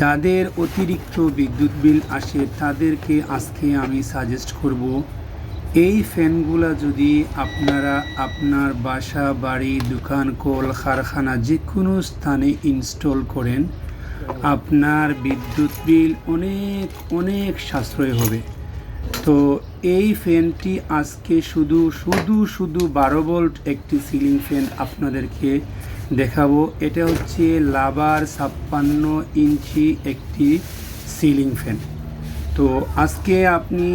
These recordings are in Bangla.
যাদের অতিরিক্ত বিদ্যুৎ বিল আসে তাদেরকে আজকে আমি সাজেস্ট করব, এই ফ্যানগুলা যদি আপনারা আপনার বাসা, বাড়ি, দোকান, কল, কারখানা যে কোনো স্থানে ইনস্টল করেন, আপনার বিদ্যুৎ বিল অনেক অনেক সাশ্রয় হবে। তো এই ফ্যানটি আজকে শুধু শুধু শুধু বারো ভোল্ট একটি সিলিং ফ্যান আপনাদেরকে দেখাবো, এটা হচ্ছে লাভার ছাপ্পান্ন ইঞ্চি একটি সিলিং ফ্যান। তো আজকে আপনি,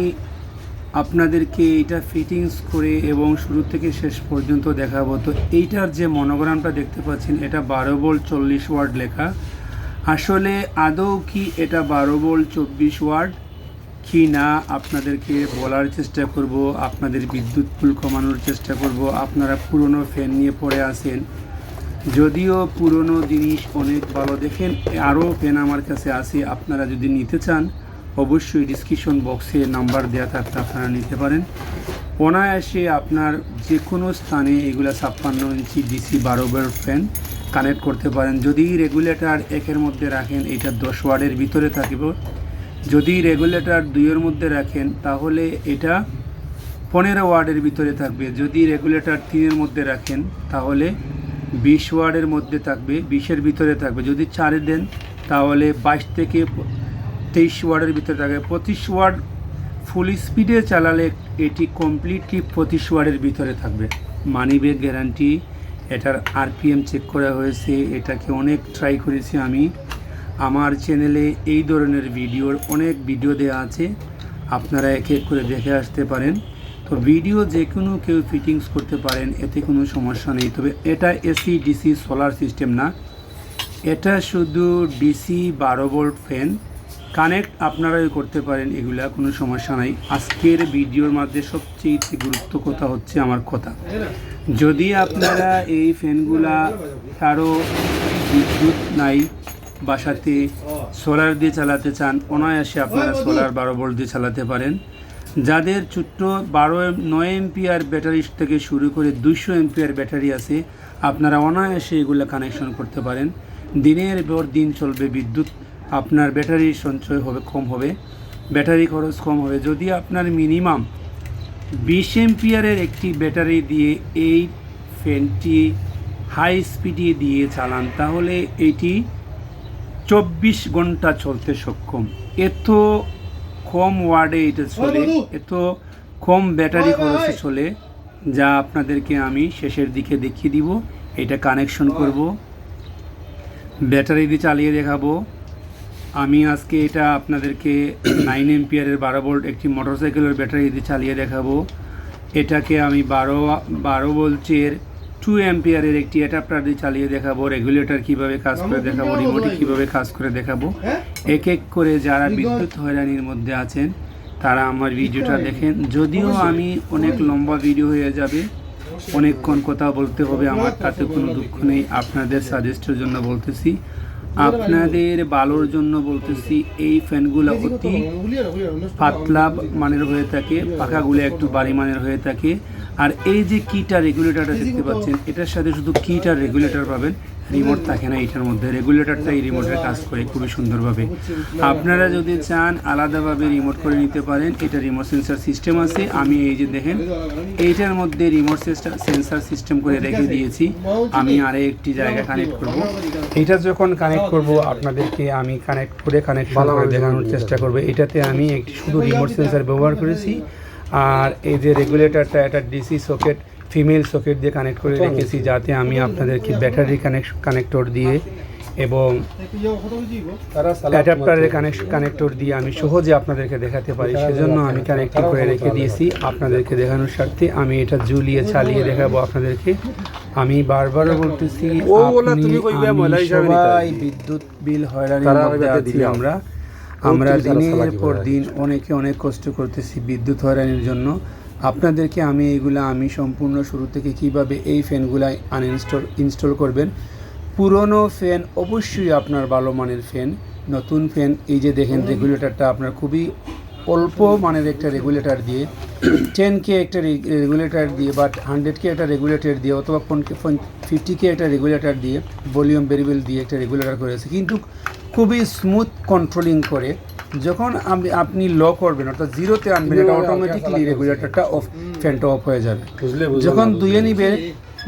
আপনাদেরকে এটা ফিটিংস করে এবং শুরু থেকে শেষ পর্যন্ত দেখাবো। তো এইটার যে মনোগ্রামটা দেখতে পাচ্ছেন, এটা বারো ভোল্ট চল্লিশ ওয়ার্ড লেখা। আসলে আদৌ কি এটা বারো ভোল্ট চব্বিশ ওয়ার্ড কি না, আপনাদেরকে বলার চেষ্টা করব, আপনাদের বিদ্যুৎ ফুল কমানোর চেষ্টা করব। আপনারা পুরনো ফ্যান নিয়ে পড়ে আসেন যদিও পুরনো জিনিস অনেক ভালো, দেখেন আরও পেন আমার কাছে আছে, আপনারা যদি নিতে চান, অবশ্যই ডিসক্রিপশন বক্সে নাম্বার দেওয়া থাকতে আপনারা নিতে পারেন। অনায়াসে আপনার যে কোনো স্থানে এগুলা ছাপ্পান্ন ইঞ্চি ডিসি বারো বার ফ্যান কানেক্ট করতে পারেন। যদি রেগুলেটর একের মধ্যে রাখেন, এটা দশ ওয়ার্ডের ভিতরে থাকবে। যদি রেগুলেটর দুইয়ের মধ্যে রাখেন, তাহলে এটা পনেরো ওয়ার্ডের ভিতরে থাকবে। যদি রেগুলেটর তিনের মধ্যে রাখেন, তাহলে বিশ ওয়ার্ডের মধ্যে থাকবে, বিশের ভিতরে থাকবে। যদি চারে দেন, তাহলে বাইশ থেকে তেইশ ওয়ার্ডের ভিতরে থাকবে। পঁচিশ ওয়ার্ড ফুল স্পিডে চালালে এটি কমপ্লিটলি পঁচিশ ওয়ার্ডের ভিতরে থাকবে। মানি ব্যাগ গ্যারান্টি এটার আরপিএম চেক করা হয়েছে, এটাকে অনেক ট্রাই করেছি আমি। আমার চ্যানেলে এই ধরনের ভিডিওর অনেক ভিডিও দেওয়া আছে। আপনারা এক এক করে দেখে আসতে পারেন। তো ভিডিও যে কোনো কেউ ফিটিংস করতে পারেন এতে কোনো সমস্যা নেই। তবে এটা এসি ডিসি সোলার সিস্টেম না। এটা শুধু ডিসি বারো ভোল্ট ফ্যান কানেক্ট আপনারাই করতে পারেন এগুলা কোনো সমস্যা নাই। আজকের ভিডিওর মধ্যে সবচেয়ে গুরুত্ব কথা হচ্ছে আমার কথা। যদি আপনারা এই ফ্যানগুলা কারও বিদ্যুৎ নাই বাসাতে সোলার দিয়ে চালাতে চান অনায়াসে আপনারা সোলার বারো ভোল্ট দিয়ে চালাতে পারেন। যাদের ছোট্ট বারো নয় এমপিআর ব্যাটারি থেকে শুরু করে দুইশো এমপিআর ব্যাটারি আছে, আপনারা অনায়াসে এগুলো কানেকশন করতে পারেন। দিনের পর দিন চলবে বিদ্যুৎ, আপনার ব্যাটারি সঞ্চয় হবে, কম হবে, ব্যাটারি খরচ কম হবে। যদি আপনার মিনিমাম বিশ এমপিয়ারের একটি ব্যাটারি দিয়ে এই ফ্যানটি হাই স্পিডে দিয়ে চালান, তাহলে এটি চব্বিশ ঘণ্টা চলতে সক্ষম। এত কম ওয়ার্ডে এটা চলে এত কম ব্যাটারি খরচে চলে যা আপনাদেরকে আমি শেষের দিকে দেখিয়ে দিব এটা কানেকশন করব ব্যাটারি দিয়ে চালিয়ে দেখাবো। আমি আজকে এটা আপনাদেরকে নাইন এমপিয়ারের বারো ভোল্ট একটি মোটরসাইকেলের ব্যাটারি দিয়ে চালিয়ে দেখাবো। এটাকে আমি বারো বারো ভোল্টের টু এম্পিয়ারের একটি অ্যাডাপ্টার দিয়ে চালিয়ে দেখাবো রেগুলেটর কীভাবে কাজ করে দেখাবো রিমোটে কীভাবে কাজ করে দেখাবো। এক এক করে যারা বিদ্যুৎ হয়রানির মধ্যে আছেন তারা আমার ভিডিওটা দেখেন। যদিও আমি অনেক লম্বা ভিডিও হয়ে যাবে অনেকক্ষণ কথা বলতে হবে আমার তাতে কোনো দুঃখ নেই আপনাদের সাজেস্টের জন্য বলতেছি। আপনাদের ভালোর জন্য বলতেছি এই ফ্যানগুলো অতি পাতলা মানের হয়ে থাকে পাখাগুলো একটু বাড়ি মানের হয়ে থাকে। আর এই যে কিটা রেগুলেটরটা দেখতে পাচ্ছেন এটার সাথে শুধু কিটা রেগুলেটর পাবেন। রিমোট থাকে না এটার মধ্যে। রেগুলেটরটা এই রিমোটের কাজ করে খুবই সুন্দরভাবে। আপনারা যদি চান আলাদাভাবে রিমোট করে নিতে পারেন। এটা রিমোট সেন্সার সিস্টেম আছে। আমি এই যে দেখেন এইটার মধ্যে রিমোট সেন্সার সিস্টেম করে রেখে দিয়েছি। আমি আরে একটি জায়গা কানেক্ট করব। এটা যখন কানেক্ট করব আপনাদেরকে আমি কানেক্ট করে কানেক্ট করে দেখানোর চেষ্টা করব। এটাতে আমি একটি শুধু রিমোট সেন্সার ব্যবহার করেছি। আর এই যে রেগুলেটরটা একটা ডিসি সকেট ফিমেল সকেট দিয়ে কানেক্ট করে রেখেছি যাতে আমি আপনাদেরকে ব্যাটারি কানেক্ট কানেক্টর দিয়ে এবং অ্যাডাপ্টারের কানেক্ট কানেক্টর দিয়ে আমি সহজে আপনাদেরকে দেখাতে পারি। সেজন্য আমি কানেক্ট করে রেখে দিয়েছি আপনাদেরকে দেখানোর স্বার্থে। আমি এটা ঝুলিয়ে চালিয়ে দেখাবো আপনাদেরকে। আমি বারবারও বলতেছি সবাই বিদ্যুৎ বিল হয়রানির মধ্যে আমরা। আমরা দিনের পর দিন অনেকে অনেক কষ্ট করতেছি বিদ্যুৎ হয়রানির জন্য। আপনাদেরকে আমি এইগুলা আমি সম্পূর্ণ শুরু থেকে কীভাবে এই ফ্যানগুলা আনইনস্টল ইনস্টল করবেন? পুরনো ফ্যান অবশ্যই আপনার ভালো মানের ফ্যান। নতুন ফ্যান এই যে দেখেন রেগুলেটরটা আপনার খুবই অল্প মানের একটা রেগুলেটর দিয়ে টেন কে একটা রেগুলেটর দিয়ে বাট হান্ড্রেড কে একটা রেগুলেটর দিয়ে অথবা ফিফটি কে একটা রেগুলেটর দিয়ে ভলিউম ভেরিয়েবল দিয়ে একটা রেগুলেটর করেছে। কিন্তু খুবই স্মুথ কন্ট্রোলিং করে। যখন আপনি আপনি ল করবেন অর্থাৎ জিরোতে আনবেন এটা অটোমেটিকলি রেগুলেটরটা অফ ফ্যানটা অফ হয়ে যাবে। যখন না, দুইয়ে নিবে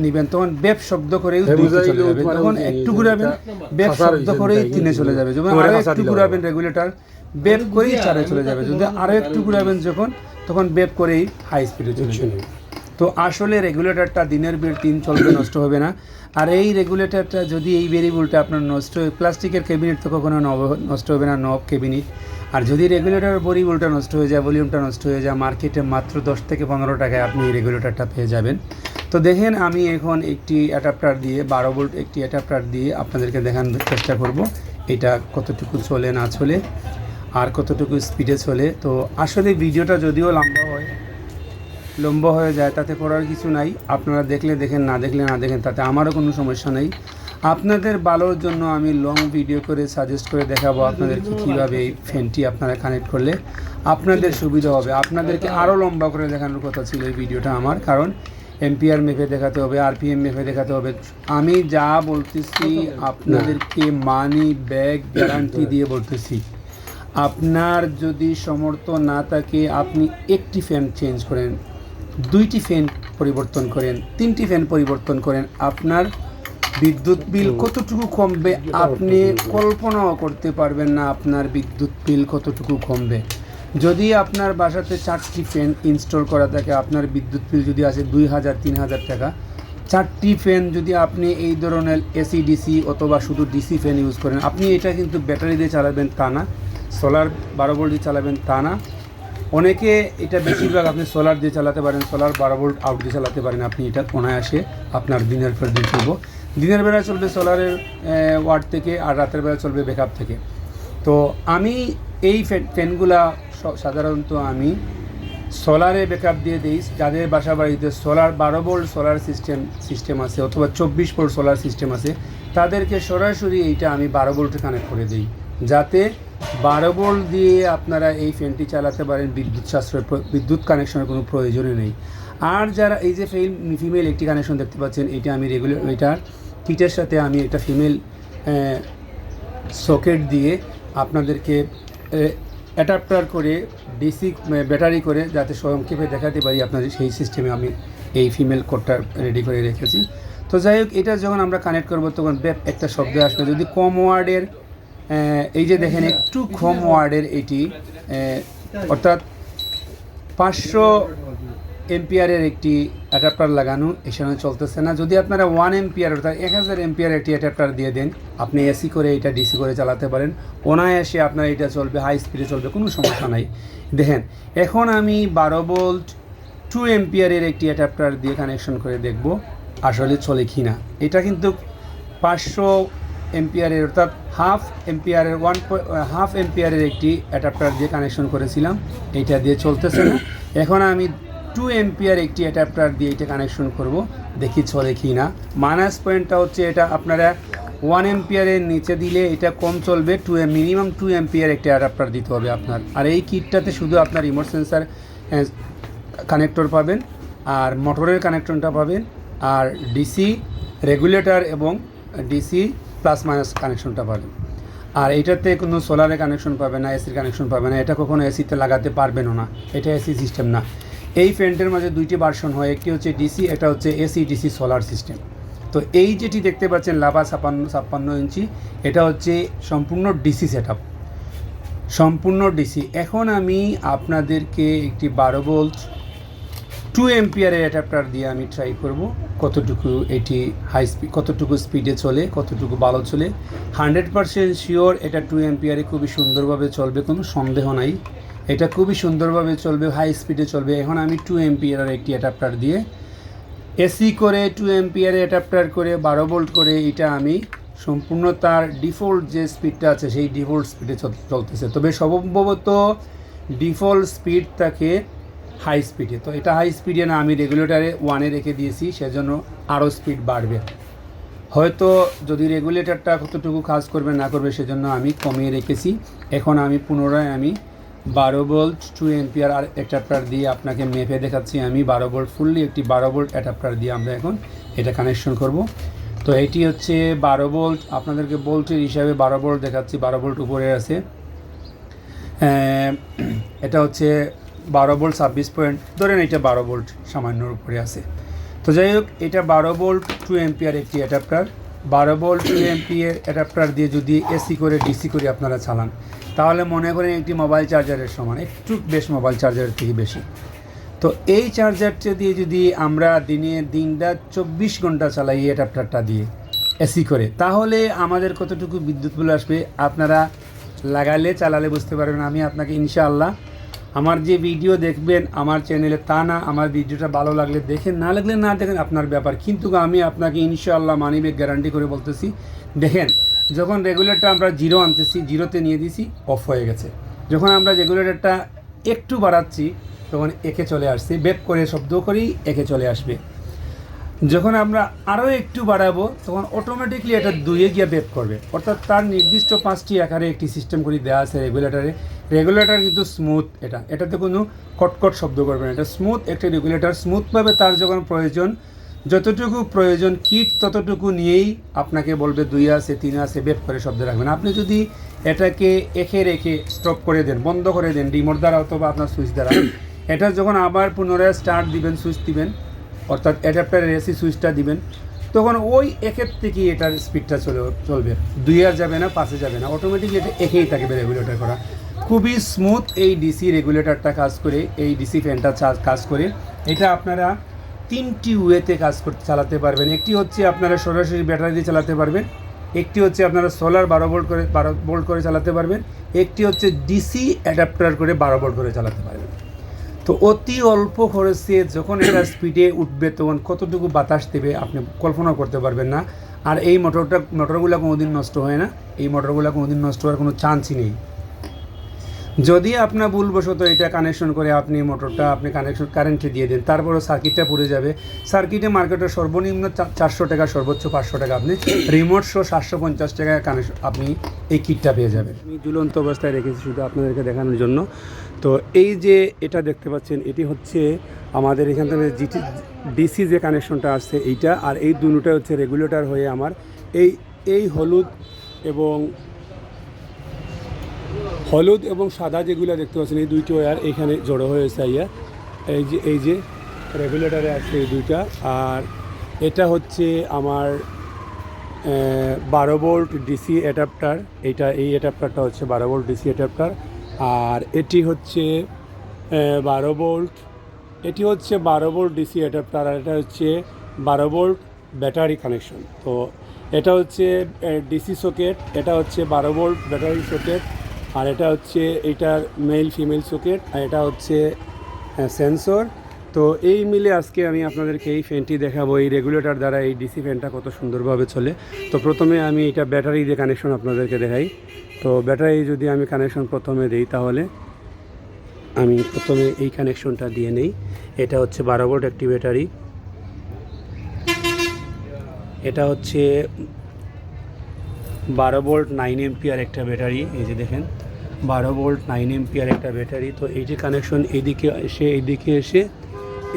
নিবেন তখন বেপ শব্দ করে হ্যাঁ, দুইতে চলে যাবে। তখন ওই একটু ঘুরাবেন বেপ শব্দ করেই তিনে চলে যাবে। যখন ওরা আরও একটু ঘুরাবেন রেগুলেটর বেপ করেই চারে চলে যাবে। যদি আরও একটু ঘুরাবেন যখন তখন বেপ করেই হাই স্পিডে চলে যাবে। তো আসলে রেগুলেটরটা দিনের বের তিন চলবে, নষ্ট হবে না। আর এই রেগুলেটরটা যদি এই ভেরিয়েবলটা আপনার নষ্ট হয় প্লাস্টিকের ক্যাবিনেট তো কখনো নব- নষ্ট হবে না, নব ক্যাবিনেট আর যদি রেগুলেটর ভেরিয়েবলটা নষ্ট হয়ে যায় ভলিউমটা নষ্ট হয়ে যায় মার্কেটে মাত্র দশ থেকে পনেরো টাকায় আপনি এই রেগুলেটরটা পেয়ে যাবেন। তো দেখেন, আমি এখন একটি অ্যাডাপ্টার দিয়ে, বারো ভোল্ট একটি অ্যাডাপ্টার দিয়ে আপনাদেরকে দেখানোর চেষ্টা করব, এটা কতটুকু চলে, না চলে, আর কতটুকু স্পিডে চলে। তো আসলে ভিডিওটা যদিও লম্বা হয় লম্বা হয়ে যায়, তাতে করার কিছু নাই। আপনারা দেখলে দেখেন, না দেখলে না দেখেন, তাতে আমারও কোনো সমস্যা নেই। আপনাদের ভালোর জন্য আমি লং ভিডিও করে সাজেস্ট করে দেখাবো আপনাদেরকে কীভাবে এই ফ্যানটি আপনারা কানেক্ট করলে আপনাদের সুবিধা হবে। আপনাদেরকে আরও লম্বা করে দেখানোর কথা ছিল এই ভিডিওটা আমার, কারণ এমপিআর মেপে দেখাতে হবে আরপিএম মেপে দেখাতে হবে। আমি যা বলতেছি আপনাদেরকে মানি ব্যাগ গ্যারান্টি দিয়ে বলতেছি। আপনার যদি সমর্থ না থাকে, আপনি একটি ফ্যান চেঞ্জ করেন। দুইটি ফ্যান পরিবর্তন করেন। তিনটি ফ্যান পরিবর্তন করেন। আপনার বিদ্যুৎ বিল কতটুকু কমবে? আপনি কল্পনাও করতে পারবেন না আপনার বিদ্যুৎ বিল কতটুকু কমবে। যদি আপনার বাসাতে চারটি ফ্যান ইনস্টল করা থাকে আপনার বিদ্যুৎ বিল যদি আছে দুই হাজার তিন হাজার টাকা চারটি ফ্যান যদি আপনি এই ধরনের এসি ডিসি অথবা শুধু ডিসি ফ্যান ইউজ করেন আপনি এটা কিন্তু ব্যাটারি দিয়ে চালাবেন তা না সোলার বারো ভোল্ট দিয়ে চালাবেন তা না। অনেকে এটা বেশিরভাগ আপনি সোলার দিয়ে চালাতে পারেন সোলার বারো ভোল্ট আউট দিয়ে চালাতে পারেন, আপনি এটা অনায়াসে আপনার দিনের পর দিন চলবো দিনের বেলা চলবে সোলারের ওয়ার্ড থেকে আর রাতের বেলা চলবে ব্যাকআপ থেকে। তো আমি এই ফ্যান- ফ্যানগুলা সাধারণত আমি সোলারে ব্যাকআপ দিয়ে দিই, যাদের বাসা বাড়িতে সোলার বারো ভোল্ট সোলার সিস্টেম সিস্টেম আছে অথবা চব্বিশ ভোল্ট সোলার সিস্টেম আছে, তাদেরকে সরাসরি এইটা আমি বারো ভোল্টে কানেক্ট করে দিই। যাতে বারো ভোল্ট দিয়ে আপনারা এই ফ্যানটি চালাতে পারেন, বিদ্যুৎ সাশ্রয় বিদ্যুৎ কানেকশনের কোনো প্রয়োজনই নেই। আর যারা এই যে ফিমেল একটি কানেকশন দেখতে পাচ্ছেন, এটা আমি রেগুলার এটার কিটের সাথে আমি একটা ফিমেল সকেট দিয়ে আপনাদেরকে অ্যাডাপ্টার করে ডিসি ব্যাটারি করে যাতে স্বয়ংক্ষেপে দেখাতে পারি আপনাদের সেই সিস্টেমে আমি এই ফিমেল কোডটা রেডি করে রেখেছি। তো যাই হোক, এটা যখন আমরা কানেক্ট করব, তখন ব্যাপ একটা শব্দ আসবে। যদি কম ওয়ার্ডের এই যে দেখেন, একটু কম ওয়ার্ডের এটি অর্থাৎ পাঁচশো এমপিআরের একটি অ্যাডাপ্টার লাগানো এখানে চলতেছে না। যদি আপনারা ওয়ান এমপিআর, অর্থাৎ এক হাজার এমপিআর একটি অ্যাডাপ্টার দিয়ে দেন, আপনি এসি করে এটা ডিসি করে চালাতে পারেন। অনায়াসে আপনার এটা চলবে, হাই স্পিডে চলবে, কোনো সমস্যা নাই। দেখেন, এখন আমি বারো ভোল্ট টু এমপিআরের একটি অ্যাডাপ্টার দিয়ে কানেকশন করে দেখব আসলে চলে কি না এটা কিন্তু পাঁচশো এমপিআরের, অর্থাৎ হাফ এমপিআরের ওয়ান হাফ এমপিআরের একটি অ্যাডাপ্টার দিয়ে কানেকশন করেছিলাম। এইটা দিয়ে চলতেছে না। এখন আমি টু এমপিআর একটি অ্যাডাপ্টার দিয়ে এটা কানেকশন করব। দেখি চলে কি না। মাইনাস পয়েন্টটা হচ্ছে এটা, আপনারা ওয়ান এমপিআরের নিচে দিলে এটা কম চলবে। টু মিনিমাম টু এমপিআর একটি অ্যাডাপ্টার দিতে হবে আপনার। আর এই কিটটাতে শুধু আপনার রিমোট সেন্সার কানেক্টর পাবেন, আর মোটরের কানেকশনটা পাবেন, আর ডিসি রেগুলেটর এবং ডিসি প্লাস মাইনাস কানেকশনটা পাবেন। আর এটাতে কোনো সোলারে কানেকশন পাবে না এসির কানেকশন পাবে না, এটা কখনো এসিতে লাগাতে পারবেনও না। এটা এসি সিস্টেম না। এই ফ্যানটের মাঝে দুইটি ভার্সন হয়, একটি হচ্ছে ডিসি এটা হচ্ছে এসি ডিসি সোলার সিস্টেম তো এই যেটি দেখতে পাচ্ছেন লাভা ছাপান্ন, ছাপ্পান্ন ইঞ্চি, এটা হচ্ছে সম্পূর্ণ ডিসি সেট সম্পূর্ণ ডিসি এখন আমি আপনাদেরকে একটি বারো ভোল্ট টু এমপিয়ারের অ্যাডাপ্টার দিয়ে আমি ট্রাই করব। কতটুকু এটি হাই স্পিড কতটুকু স্পিডে চলে, কতটুকু ভালো চলে। হান্ড্রেড পারসেন্ট শিওর এটা টু এমপিয়ারে খুবই সুন্দরভাবে চলবে, কোনো সন্দেহ নাই। এটা খুবই সুন্দরভাবে চলবে হাই স্পিডে চলবে। এখন আমি টু এমপিয়ারের একটি অ্যাডাপ্টার দিয়ে এসি করে টু এমপিয়ারে অ্যাডাপ্টার করে বারো ভোল্ট করে এটা আমি সম্পূর্ণ তার ডিফল্ট যে স্পিডটা আছে, সেই ডিফল্ট স্পিডে চলতেছে। তবে সম্ভবত ডিফল্ট স্পিড থাকে হাই স্পিডে তো এটা হাই স্পিডে না, আমি রেগুলেটারে ওয়ানে রেখে দিয়েছি, সেজন্য আরও স্পিড বাড়বে। হয়তো যদি রেগুলেটরটা কতটুকু কাজ করবে, না করবে, সেজন্য আমি কমিয়ে রেখেছি। এখন আমি পুনরায় আমি বারো ভোল্ট টু এমপিআর আর অ্যাডাপ্টার দিয়ে আপনাকে মেপে দেখাচ্ছি। আমি বারো ভোল্ট ফুললি একটি বারো ভোল্ট অ্যাডাপ্টার দিয়ে আমরা এখন এটা কানেকশন করব। তো এটি হচ্ছে বারো ভোল্ট আপনাদেরকে ভোল্টের হিসাবে বারো ভোল্ট দেখাচ্ছি, বারো ভোল্ট উপরে আছে। এটা হচ্ছে বারো ভোল্ট ছাব্বিশ পয়েন্ট। ধরেন এটা বারো ভোল্ট সামান্যর উপরে আছে। তো যাই হোক, এটা বারো ভোল্ট টু এমপিয়ার একটি অ্যাডাপ্টার বারো ভোল্ট টু এমপিয়ার অ্যাডাপ্টার দিয়ে যদি এসি করে ডিসি করে আপনারা চালান, তাহলে মনে করেন একটি মোবাইল চার্জারের সমান, একটু বেশ মোবাইল চার্জারের থেকে বেশি। তো এই চার্জারটা দিয়ে যদি আমরা দিনে দিনটা চব্বিশ ঘণ্টা চালাই এই অ্যাডাপ্টারটা দিয়ে এসি করে, তাহলে আমাদের কতটুকু বিদ্যুৎ বিল আসবে? আপনারা লাগালে, চালালে বুঝতে পারবেন। আমি আপনাকে ইনশাআল্লাহ আমার যে ভিডিও দেখবেন আমার চ্যানেলে তা না, আমার ভিডিওটা ভালো লাগলে দেখেন, না লাগলে না দেখেন আপনার ব্যাপার। কিন্তু আমি আপনাকে ইনশাআল্লাহ মানিব্যাগ গ্যারান্টি করে বলতেছি, দেখেন, যখন রেগুলেটরটা আমরা জিরো আনতেছি জিরোতে নিয়ে দিছি অফ হয়ে গেছে। যখন আমরা রেগুলেটরটা একটু বাড়াচ্ছি, তখন একে চলে আসছে বেপ করে শব্দ করেই একে চলে আসবে। যখন আমরা আরও একটু বাড়াবো, তখন অটোমেটিকলি এটা দুইয়ে গিয়ে বেপ করবে। অর্থাৎ তার নির্দিষ্ট পাঁচটি আকারে একটি সিস্টেম করে দেওয়া আছে রেগুলেটারে রেগুলেটার কিন্তু স্মুথ এটা। এটাতে কোনো কটকট শব্দ করবে না। এটা স্মুথ একটা রেগুলেটর স্মুথভাবে তার যখন প্রয়োজন, যতটুকু প্রয়োজন কিট ততটুকু নিয়েই আপনাকে বলবে দুই আছে, তিন আছে বেপ করে শব্দ রাখবেন আপনি যদি এটাকে একে রেখে স্টপ করে দেন, বন্ধ করে দেন রিমোট দ্বারা অথবা আপনার সুইচ দ্বারা, এটা যখন আবার পুনরায় স্টার্ট দিবেন সুইচ দিবেন অর্থাৎ অ্যাডাপ্টারের এসি সুইচটা দিবেন। তখন ওই একের থেকেই এটার স্পিডটা চলে, চলবে। দুই আর যাবে না পাশে যাবে না। অটোমেটিকলি এটা একেই থাকবে রেগুলেটর করা। খুবই স্মুথ এই ডিসি রেগুলেটরটা কাজ করে, এই ডিসি ফ্যানটা কাজ করে। এটা আপনারা তিনটি ওয়েতে কাজ করতে, চালাতে পারবেন। একটি হচ্ছে আপনারা সরাসরি ব্যাটারি দিয়ে চালাতে পারবেন। একটি হচ্ছে আপনারা সোলার বারো ভোল্ট করে, বারো ভোল্ট করে চালাতে পারবেন। একটি হচ্ছে ডিসি অ্যাডাপ্টার করে বারো ভোল্ট করে চালাতে পারবেন। তো অতি অল্প খরচে যখন এটা স্পিডে উঠবে, তখন কতটুকু বাতাস দেবে আপনি কল্পনা করতে পারবেন না। আর এই মোটরটা, মোটরগুলো কোনোদিন নষ্ট হয় না। এই মোটরগুলো কোনোদিন নষ্ট হওয়ার কোনো চান্সই নেই। যদি আপনার ভুলবশত এটা কানেকশন করে আপনি মোটরটা, আপনি কানেকশন কারেন্টে দিয়ে দেন তারপরে সার্কিটটা পুড়ে যাবে। সার্কিটে মার্কেটে সর্বনিম্ন চারশো টাকা, সর্বোচ্চ পাঁচশো টাকা আপনি রিমোট শো সাতশো পঞ্চাশ টাকায় কানেকশন আপনি এই কিটটা পেয়ে যাবেন। আমি ঝুলন্ত অবস্থায় রেখেছি শুধু আপনাদেরকে দেখানোর জন্য। তো এই যে এটা দেখতে পাচ্ছেন, এটি হচ্ছে আমাদের এখান থেকে জিটি ডিসি যে কানেকশনটা আসছে এইটা, আর এই দুটোটা হচ্ছে রেগুলেটর হয়ে আমার এই এই হলুদ এবং হলুদ এবং সাদা যেগুলো দেখতে পাচ্ছেন, এই দুইটি ওয়ার এখানে জড়ো হয়েছে আইয়া। এই যে এই যে রেগুলেটরে আছে এই দুইটা, আর এটা হচ্ছে আমার বারো ভোল্ট ডিসি অ্যাডাপ্টার এটা, এই অ্যাডাপ্টারটা হচ্ছে বারো ভোল্ট ডিসি অ্যাডাপ্টার আর এটি হচ্ছে বারো বোল্ট এটি হচ্ছে বারো বোল্ট ডিসি অ্যাডাপ্টার আর এটা হচ্ছে বারো বোল্ট ব্যাটারি কানেকশন। তো এটা হচ্ছে ডিসি সকেট, এটা হচ্ছে বারো বোল্ট ব্যাটারি সকেট, আর এটা হচ্ছে এটার মেল ফিমেল সকেট, আর এটা হচ্ছে সেন্সর। তো এই মিলে আজকে আমি আপনাদেরকে এই ফ্যানটি দেখাবো, এই রেগুলেটর দ্বারা এই ডিসি ফ্যানটা কত সুন্দরভাবে চলে। তো প্রথমে আমি এটা ব্যাটারি দিয়ে কানেকশন আপনাদেরকে দেখাই। তো ব্যাটারি যদি আমি কানেকশন প্রথমে দিই তাহলে আমি প্রথমে এই কানেকশনটা দিয়ে নেই। এটা হচ্ছে বারো ভোল্ট একটি ব্যাটারি এটা হচ্ছে বারো ভোল্ট নাইন এমপিয়ার একটা ব্যাটারি এই যে দেখেন। বারো ভোল্ট নাইন এমপিয়ার একটা ব্যাটারি তো এই যে কানেকশন এইদিকে এসে এইদিকে এসে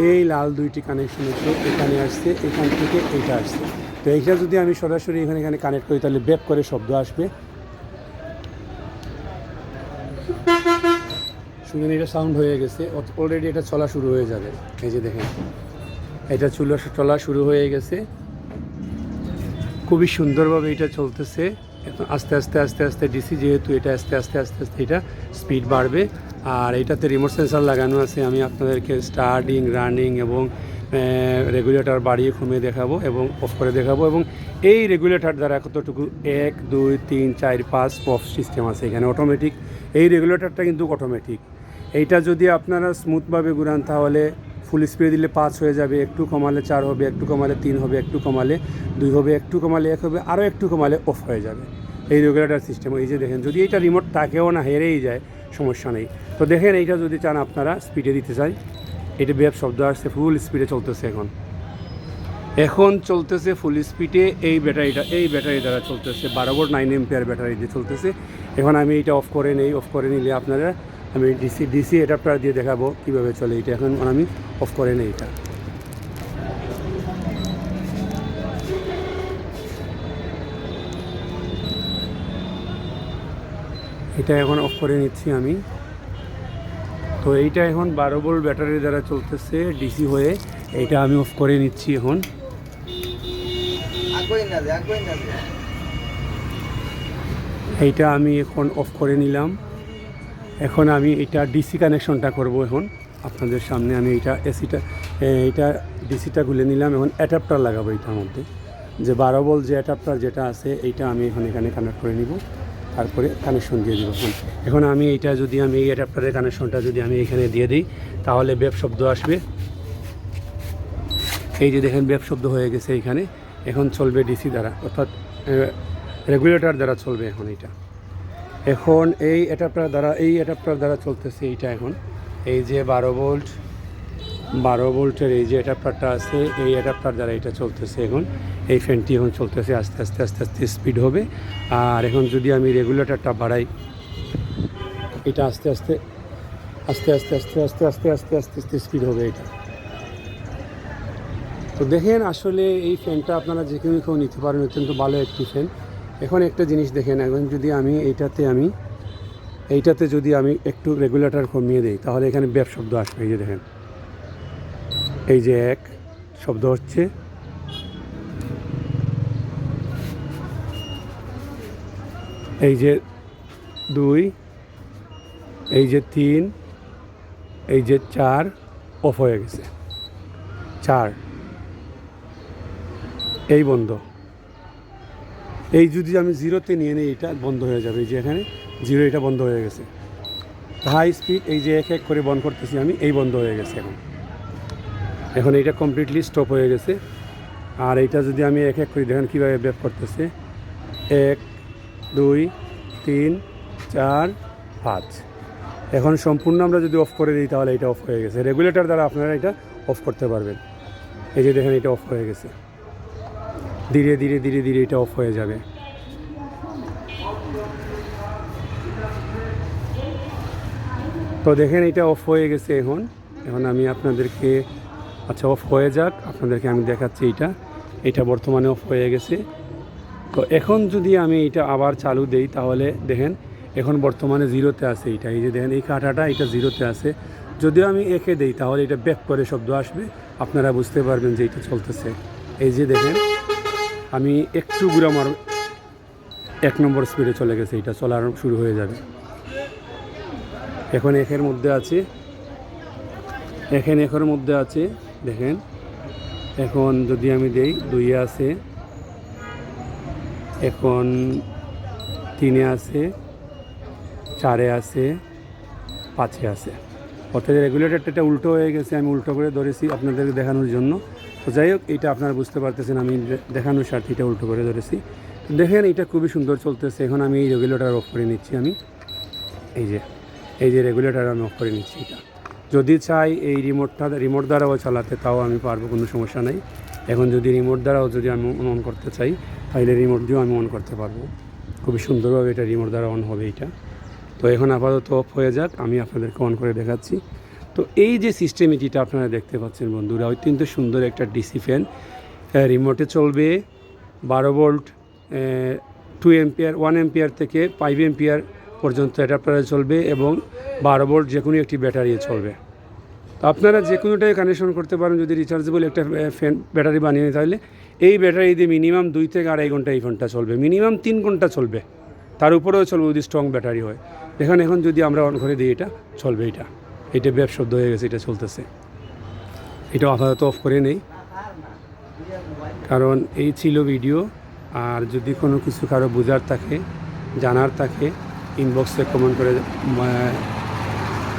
এই লাল দুইটি কানেকশন এসে, এখানে আসছে, এখান থেকে এটা আসছে। তো এইটা যদি আমি সরাসরি এখানে এখানে কানেক্ট করি, তাহলে ব্যাক করে শব্দ আসবে। শুনেন, এটা সাউন্ড হয়ে গেছে। অলরেডি এটা চলা শুরু হয়ে যাবে। এই যে দেখেন, এটা চুলা চলা শুরু হয়ে গেছে। খুবই সুন্দরভাবে এটা চলতেছে। এখন আস্তে আস্তে আস্তে আস্তে ডিসি যেহেতু এটা আস্তে আস্তে আস্তে আস্তে, এটা স্পিড বাড়বে। আর এটাতে রিমোট সেন্সার লাগানো আছে, আমি আপনাদেরকে স্টার্টিং রানিং এবং রেগুলেটর বাড়িয়ে কমিয়ে দেখাবো এবং অফ করে দেখাবো এবং এই রেগুলেটর দ্বারা কতটুকু এক, দুই, তিন, চার, পাঁচ অফ সিস্টেম আছে এখানে অটোমেটিক এই রেগুলেটরটা কিন্তু অটোমেটিক এইটা যদি আপনারা স্মুথভাবে ঘুরান তাহলে ফুল স্পিডে দিলে পাঁচ হয়ে যাবে, একটু কমালে চার হবে, একটু কমালে তিন হবে, একটু কমালে দুই হবে, একটু কমালে এক হবে, আরও একটু কমালে অফ হয়ে যাবে। এই রেগুলেটর সিস্টেম এই যে দেখেন, যদি এটা রিমোট তাকেও না, হেরেই যায়, সমস্যা নেই। তো দেখেন, এইটা যদি চান আপনারা স্পিডে দিতে চাই। এটা বেপ শব্দ আসছে ফুল স্পিডে চলতেছে এখন। এখন চলতেছে ফুল স্পিডে এই ব্যাটারিটা, এই ব্যাটারি দ্বারা চলতেছে। বারো বোর্ড নাইন এম্পিয়ার ব্যাটারি দিয়ে চলতেছে। এখন আমি এটা অফ করে নেই অফ করে নিলে আপনারা, আমি ডিসি ডিসি অ্যাডাপ্টার দিয়ে দেখাবো কীভাবে চলে এটা। এখন আমি অফ করে নেই এটা। এটা এখন অফ করে নিচ্ছি আমি। তো এইটা এখন বারো ভোল্ট ব্যাটারি দ্বারা চলতেছে ডিসি হয়ে। এইটা আমি অফ করে নিচ্ছি এখন। এইটা আমি এখন অফ করে নিলাম। এখন আমি এটা ডিসি কানেকশনটা করব এখন। আপনাদের সামনে আমি এটা এসিটা এইটা ডিসিটা খুলে নিলাম। এখন অ্যাডাপ্টার লাগাবো এটার মধ্যে। যে বারো বল যে অ্যাডাপ্টার যেটা আছে এইটা আমি এখন এখানে কানেক্ট করে নিব। তারপরে কানেকশন দিয়ে দিব। এখন এখন আমি এইটা যদি আমি এই অ্যাডাপ্টারের কানেকশনটা যদি আমি এখানে দিয়ে দিই, তাহলে বেব শব্দ আসবে। এই যে দেখেন বেব শব্দ হয়ে গেছে এইখানে এখন চলবে ডিসি দ্বারা, অর্থাৎ রেগুলেটর দ্বারা চলবে এখন এটা। এখন এই অ্যাডাপ্টার দ্বারা, এই অ্যাডাপ্টার দ্বারা চলতেছে এইটা এখন। এই যে বারো ভোল্ট বারো ভোল্টের এই যে অ্যাডাপ্টারটা আছে এই অ্যাডাপ্টার দ্বারা এটা চলতেছে এখন এই ফ্যানটি এখন চলতেছে আস্তে আস্তে আস্তে আস্তে স্পিড হবে আর এখন যদি আমি রেগুলেটরটা বাড়াই এটা আস্তে আস্তে আস্তে আস্তে আস্তে আস্তে আস্তে আস্তে আস্তে আস্তে স্পিড হবে এটা তো দেখেন আসলে এই ফ্যানটা আপনারা যে কেউ কেউ নিতে পারেন অত্যন্ত ভালো একটি ফ্যান এখন একটা জিনিস দেখেন এখন যদি আমি এইটাতে আমি এইটাতে যদি আমি একটু রেগুলেটর কমিয়ে দিই তাহলে এখানে ব্যাপ শব্দ আসবে এই যে দেখেন এই যে এক, শব্দ হচ্ছে। এই যে দুই, এই যে তিন, এই যে চার, অফ হয়ে গেছে। চার। এই বন্ধ। এই যদি আমি জিরোতে নিয়ে নিই, এটা বন্ধ হয়ে যাবে। এই যে এখানে জিরো, এটা বন্ধ হয়ে গেছে। হাই স্পিড, এই যে এক এক করে বন্ধ করতেছি আমি, এই বন্ধ হয়ে গেছে এখন। এখন এইটা কমপ্লিটলি স্টপ হয়ে গেছে। আর এটা যদি আমি এক এক করে, দেখেন কীভাবে ব্যাপ করতেছে। এক, দুই, তিন, চার, পাঁচ। এখন সম্পূর্ণ আমরা যদি অফ করে দিই, তাহলে এটা অফ হয়ে গেছে। রেগুলেটর দ্বারা আপনারা এটা অফ করতে পারবেন। এই যে দেখেন এটা অফ হয়ে গেছে। ধীরে ধীরে ধীরে ধীরে এটা অফ হয়ে যাবে। তো দেখেন এটা অফ হয়ে গেছে এখন। এখন আমি আপনাদেরকে আচ্ছা অফ হয়ে যাক। আপনাদেরকে আমি দেখাচ্ছি এটা এটা বর্তমানে অফ হয়ে গেছে। তো এখন যদি আমি এটা আবার চালু দেই, তাহলে দেখেন, এখন বর্তমানে জিরোতে আছে এটা এই যে দেখেন, এই কাঁটাটা, এটা জিরোতে আছে। যদিও আমি একে দেই, তাহলে এটা ব্যাক করে শব্দ আসবে। আপনারা বুঝতে পারবেন যে এটা চলতেছে। এই যে দেখেন, আমি একটু ঘুরে আমার এক নম্বর স্পিডে চলে গেছে এটা চলার শুরু হয়ে যাবে। এখন একের মধ্যে আছে এখন একের মধ্যে আছে দেখেন, এখন যদি আমি দেই, দুইয়ে আছে, এখন তিনে আছে, চারে আছে, পাঁচে আছে। অর্থাৎ রেগুলেটরটা এটা উল্টো হয়ে গেছে, আমি উল্টো করে ধরেছি আপনাদেরকে দেখানোর জন্য। তো যাই হোক, এটা আপনারা বুঝতে পারতেছেন, আমি দেখানোর স্বার্থে এটা উল্টো করে ধরেছি। দেখেন, এটা খুবই সুন্দর চলতেছে, এখন আমি এই রেগুলেটর অফ করে নিচ্ছি আমি। এই যে এই যে রেগুলেটর আমি অফ করে নিচ্ছি এটা। যদি চাই এই রিমোটটা রিমোট দ্বারাও চালাতে, তাও আমি পারব, কোনো সমস্যা নাই। এখন যদি রিমোট দ্বারাও যদি আমি অন করতে চাই, তাহলে রিমোট দিয়েও আমি অন করতে পারব। খুবই সুন্দরভাবে এটা রিমোট দ্বারা অন হবে এটা। তো এখন আপাতত অফ হয়ে যাক, আমি আপনাদেরকে অন করে দেখাচ্ছি। তো এই যে সিস্টেম এটিটা আপনারা দেখতে পাচ্ছেন বন্ধুরা, অত্যন্ত সুন্দর একটা ডিসি ফ্যান রিমোটে চলবে, বারো volt two ampere one ampere থেকে ফাইভ এম্পিয়ার পর্যন্ত অ্যাডাপ্টারে চলবে এবং বারো ভোল্ট যে কোনো একটি ব্যাটারি চলবে। তো আপনারা যে কোনোটাই কানেকশন করতে পারেন, যদি রিচার্জেবল একটা ফ্যান ব্যাটারি বানিয়ে নিই তাহলে এই ব্যাটারি দিয়ে মিনিমাম দুই থেকে আড়াই ঘণ্টা এই ফোনটা চলবে। মিনিমাম তিন ঘণ্টা চলবে। তার উপরেও চলবে যদি স্ট্রং ব্যাটারি হয়। দেখুন, এখন যদি আমরা অন করে দিই এটা, চলবে এটা। এটা ব্যাপ শব্দ হয়ে গেছে, এটা চলতেছে। এটা আপাতত অফ করে নেই। কারণ এই ছিল ভিডিও আর যদি কোনো কিছু কারও বোঝার থাকে, জানার থাকে ইনবক্সে কমেন্ট করে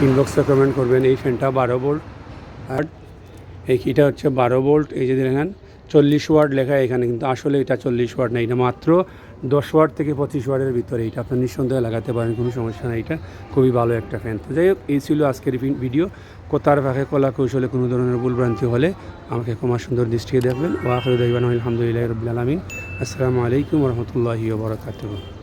ইনবক্সে কমেন্ট করবেন, এই ফ্যানটা বারো ভোল্ট আর এই এটা হচ্ছে বারো ভোল্ট এই যে দেখেন, চল্লিশ ওয়াট লেখা এখানে, কিন্তু আসলে এটা চল্লিশ ওয়াট না, এটা মাত্র দশ ওয়াট থেকে পঁচিশ ওয়াটের ভিতরে এটা আপনি নিঃসন্দেহে লাগাতে পারেন, কোনো সমস্যা নেই, এটা খুবই ভালো একটা ফ্যান তো যাই হোক, এই ছিল আজকের ভিডিও কোথার ফাঁকে কলা কৌশলে কোনো ধরনের ভুলভ্রান্তি হলে আমাকে ক্ষমা সুন্দর দৃষ্টিকে দেখবেন। ওয়াখরুদ্দান আলহামদুলিল্লাহ রবিল আলমিন। আসসালামু আলাইকুম রহমতুল্লাহি বরকাতুহ।